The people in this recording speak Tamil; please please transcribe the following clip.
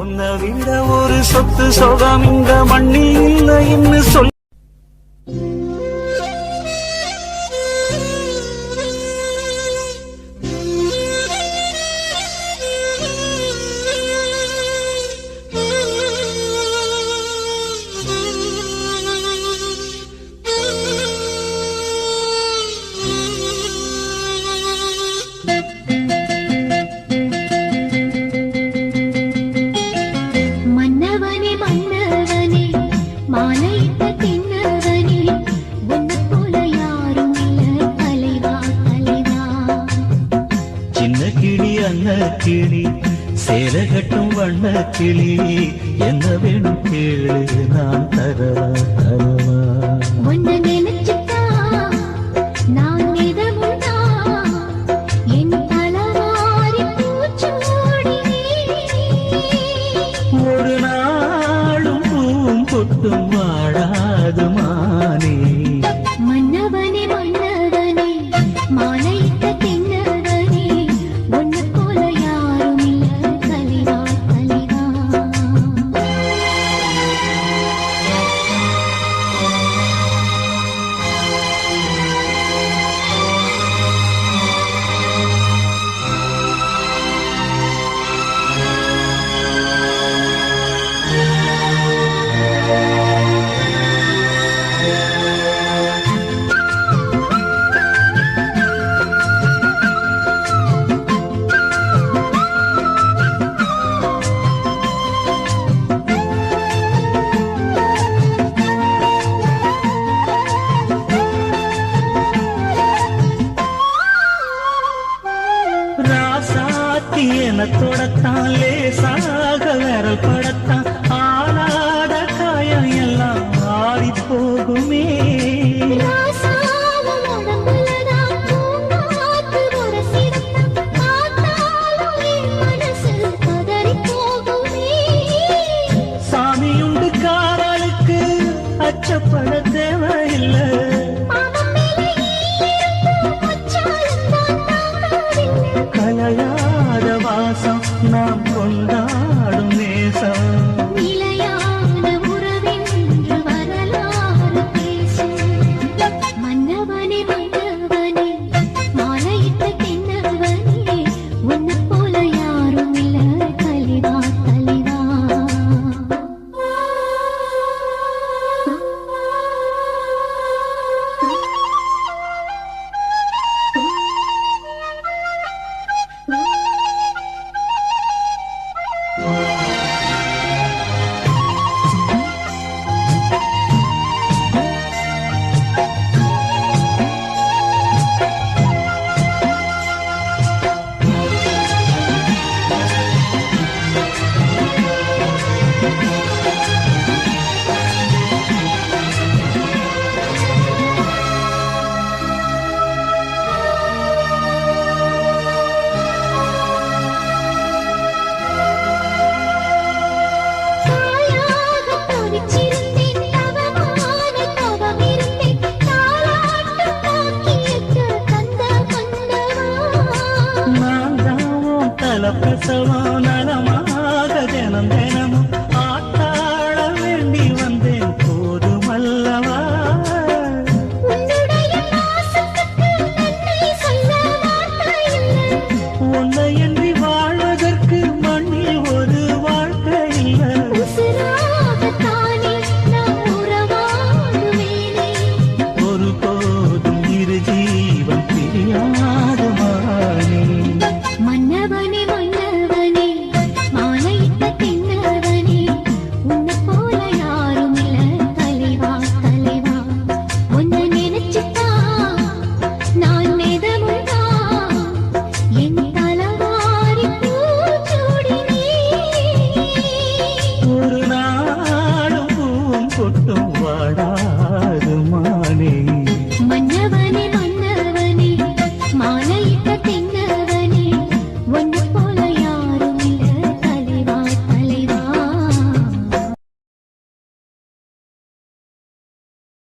உன்னை விட ஒரு சொத்து சொகம் இந்த மண்ணில் இல்லைன்னு சொல்லி. கிளி என்ன வேணும் கேளு நான் தரவா தரவா. ஒரு நாளும் பூம் பொட்டும் வாழாது மானே. என தொடத்தான் லேசாக விரல் படத்தான். ஆளாத காயம் எல்லாம் ஆறி போகுமே. அச்சப்பட தேவை ప్రసవ నలమ